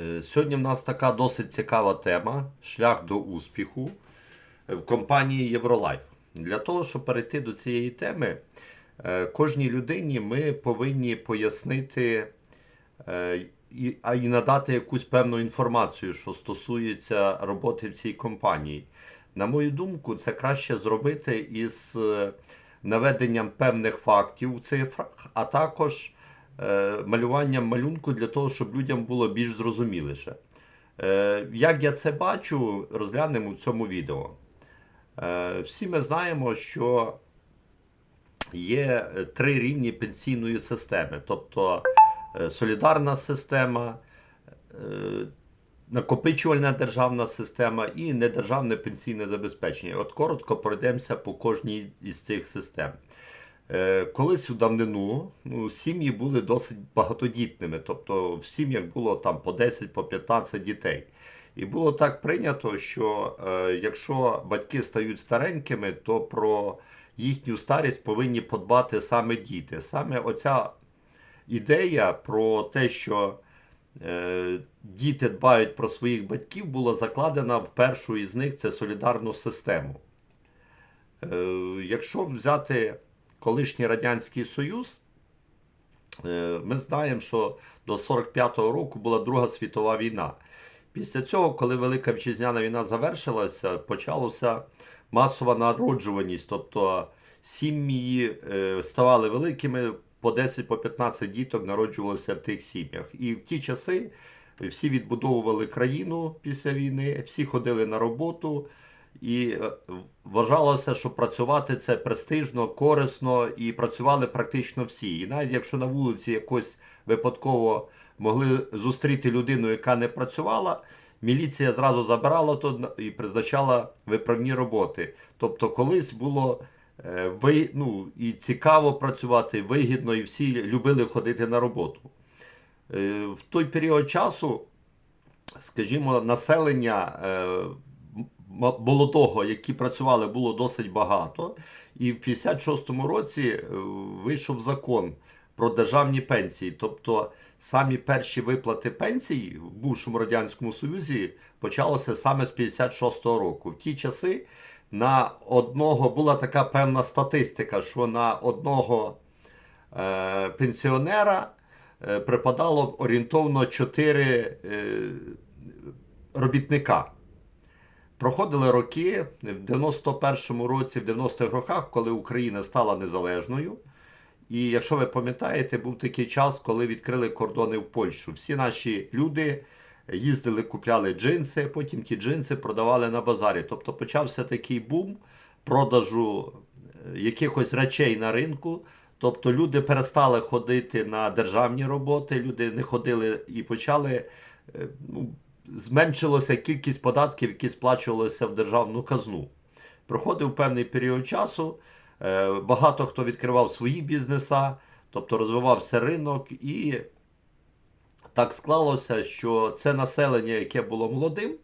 Е, Сьогодні в нас така досить цікава тема шлях до успіху в компанії Євролайф. Для того, щоб перейти до цієї теми, е, кожній людині ми повинні пояснити е, а і надати якусь певну інформацію, що стосується роботи в цій компанії. На мою думку, це краще зробити із наведенням певних фактів у цифрах, а також малюванням малюнку для того, щоб людям було більш зрозуміліше. Е, Як я це бачу, розглянемо в цьому відео. Е, Всі ми знаємо, що є е, три рівні пенсійної системи, тобто е, солідарна система, е, накопичувальна державна система і недержавне пенсійне забезпечення. От коротко пройдемося по кожній із цих систем. Е, Колись у давнину ну, сім'ї були досить багатодітними, тобто в сім'ях було там по 10, по 15 дітей. І було так прийнято, що е, якщо батьки стають старенькими, то про їхню старість повинні подбати саме діти. Саме оця ідея про те, що е, діти дбають про своїх батьків, була закладена в першу із них це солідарну систему. Е, якщо взяти колишній Радянський Союз, е, ми знаємо, що до 45-го року була Друга світова війна. Після цього, коли Велика Вітчизняна війна завершилася, почалася масова народжуваність, тобто сім'ї е, ставали великими, по 10 по 15 діток народжувалося в тих сім'ях. І в ті часи всі відбудовували країну після війни, всі ходили на роботу, і е, вважалося, що працювати це престижно, корисно, і працювали практично всі. І навіть якщо на вулиці якось випадково могли зустріти людину, яка не працювала, міліція зразу забирала то і призначала виправні роботи. Тобто, колись було е, ви, ну, і цікаво працювати, вигідно, і всі любили ходити на роботу. Е, В той період часу, скажімо, населення молодого, які працювали, було досить багато. І в 56-му році е, вийшов закон про державні пенсії. Тобто самі перші виплати пенсій в бувшому Радянському Союзі почалося саме з 56-го року. В ті часи на одного була така певна статистика, що на одного е, пенсіонера е, припадало орієнтовно 4 е, робітника. Проходили роки в 91-му році, в 90-х роках, коли Україна стала незалежною. І якщо ви пам'ятаєте, був такий час, коли відкрили кордони в Польщу. Всі наші люди їздили, купляли джинси, потім ті джинси продавали на базарі. Тобто почався такий бум продажу е, якихось речей на ринку. Тобто люди перестали ходити на державні роботи, люди не ходили і почали. е, Ну, зменшилася кількість податків, які сплачувалися в державну казну. Проходив певний період часу. е, Багато хто відкривав свої бізнеса, тобто розвивався ринок, і так склалося, що це населення, яке було молодим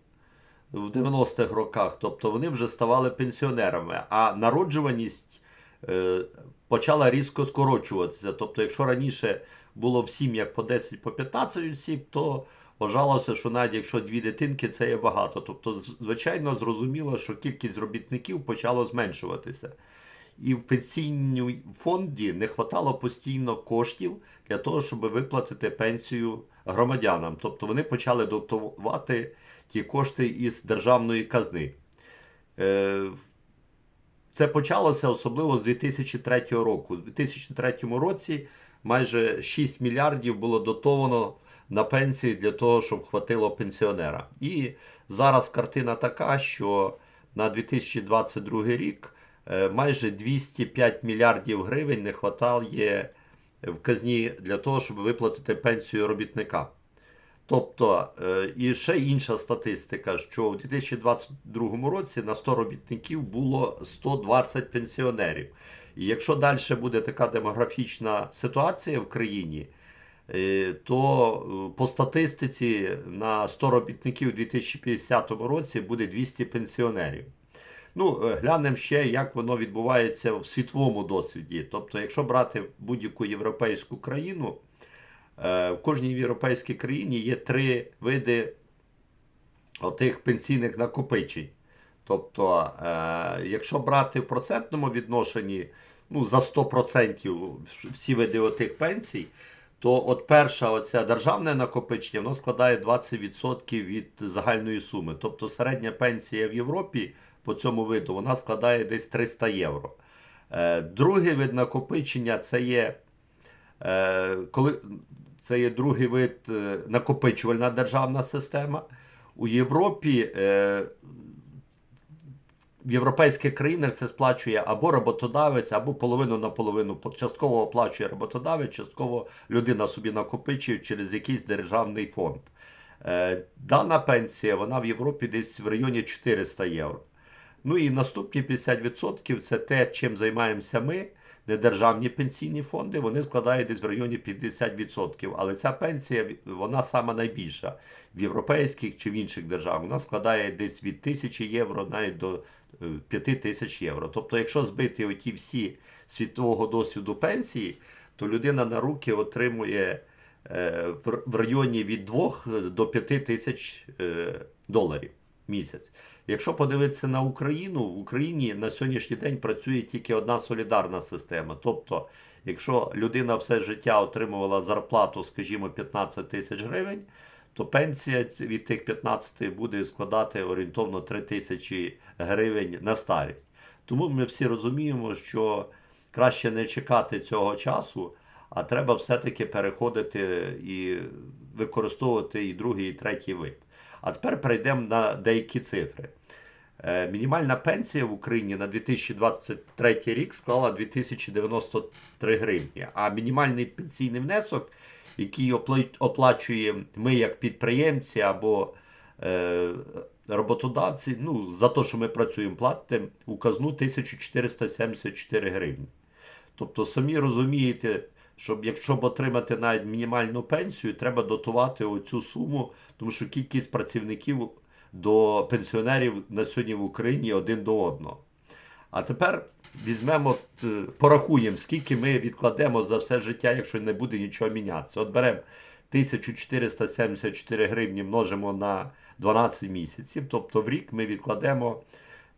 в 90-х роках, тобто вони вже ставали пенсіонерами, а народжуваність е, почала різко скорочуватися. Тобто, якщо раніше було в сім'ях по 10 по 15 осіб, то вважалося, що навіть якщо дві дитинки, це є багато. Тобто, звичайно, зрозуміло, що кількість робітників почала зменшуватися. І в пенсійному фонді не вистачало постійно коштів для того, щоб виплатити пенсію громадянам. Тобто вони почали дотувати ті кошти із державної казни. Е, Це почалося особливо з 2003 року. У 2003 році майже 6 мільярдів було дотовано на пенсії для того, щоб хватило пенсіонера. І зараз картина така, що на 2022 рік е, майже 205 мільярдів гривень не вистачає в казні для того, щоб виплатити пенсію робітникам. Тобто, е, і ще інша статистика, що у 2022 році на 100 робітників було 120 пенсіонерів. І якщо далі буде така демографічна ситуація в країні, то е, по статистиці на 100 робітників у 2050 році буде 200 пенсіонерів. Ну, е, глянемо ще, як воно відбувається в світовому досвіді. Тобто, якщо брати будь-яку європейську країну, Е, В кожній європейській країні є три види отих пенсійних накопичень. Тобто, е, якщо брати в процентному відношенні, ну, за 100% всі види отих пенсій, то от перша оця державне накопичення воно складає 20% від загальної суми. Тобто середня пенсія в Європі по цьому виду вона складає десь 300 євро. Е, Другий вид накопичення це є, е, коли, це є другий вид е, накопичувальна державна система. У Європі в європейських країнах це сплачує або роботодавець, або половину на половину. Частково оплачує роботодавець, частково людина собі накопичує через якийсь державний фонд. Е, Дана пенсія вона в Європі десь в районі 400 євро. Ну і наступні 50% це те, чим займаємося ми, недержавні пенсійні фонди, вони складають десь в районі 50%. Але ця пенсія вона сама найбільша в європейських чи в інших державах. Вона складає десь від 1000 євро навіть до 5 тисяч євро. Тобто, якщо збити оті всі світового досвіду пенсії, то людина на руки отримує е, в районі від 2 до 5 тисяч е, доларів місяць. Якщо подивитися на Україну, в Україні на сьогоднішній день працює тільки одна солідарна система. Тобто, якщо людина все життя отримувала зарплату, скажімо, 15 тисяч гривень, то пенсія від тих 15 буде складати орієнтовно 3 тисячі гривень на старість. Тому ми всі розуміємо, що краще не чекати цього часу, а треба все-таки переходити і використовувати і другий, і третій вид. А тепер перейдемо на деякі цифри. Е, Мінімальна пенсія в Україні на 2023 рік склала 2093 гривні, а мінімальний пенсійний внесок, який опла- оплачуємо ми як підприємці або е, роботодавці, ну, за те, що ми працюємо, платимо у казну 1474 гривні. Тобто, самі розумієте, щоб якщо б отримати навіть мінімальну пенсію, треба дотувати оцю суму, тому що кількість працівників до пенсіонерів на сьогодні в Україні один до одного. А тепер візьмемо, е, порахуємо, скільки ми відкладемо за все життя, якщо не буде нічого мінятися. От беремо 1474 гривні множимо на 12 місяців, тобто в рік ми відкладемо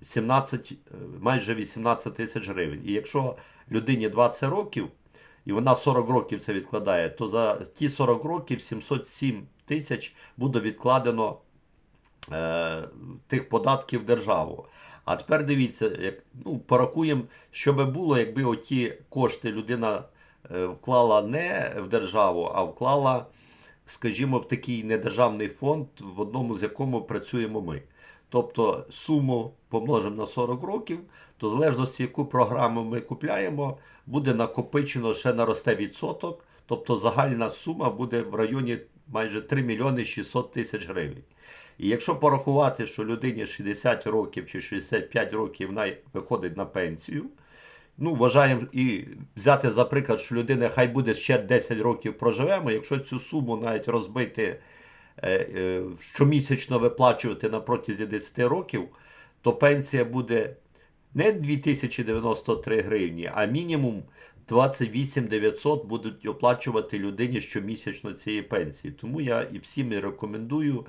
17, е, майже 18 тисяч гривень. І якщо людині 20 років, і вона 40 років це відкладає, то за ті 40 років 707 тисяч буде відкладено е, тих податків державу. А тепер дивіться, як, ну, порахуємо, що би було, якби оті кошти людина е, вклала не в державу, а вклала, скажімо, в такий недержавний фонд, в одному з якому працюємо ми. Тобто суму помножимо на 40 років, то в залежності, яку програму ми купляємо, буде накопичено ще наросте відсоток, тобто загальна сума буде в районі майже 3 мільйони 600 тисяч гривень. І якщо порахувати, що людині 60 років чи 65 років вона виходить на пенсію, ну, вважаємо і взяти за приклад, що людина хай буде ще 10 років проживемо, якщо цю суму навіть розбити е, е, щомісячно виплачувати на протязі 10 років, то пенсія буде не 2093 гривні, а мінімум 28 900 будуть оплачувати людині щомісячно цієї пенсії. Тому я і всім рекомендую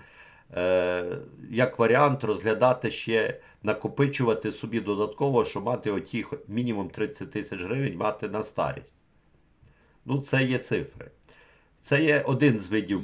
як варіант розглядати ще накопичувати собі додатково, щоб мати оті мінімум 30 тисяч гривень мати на старість. Ну, це є цифри. Це є один з видів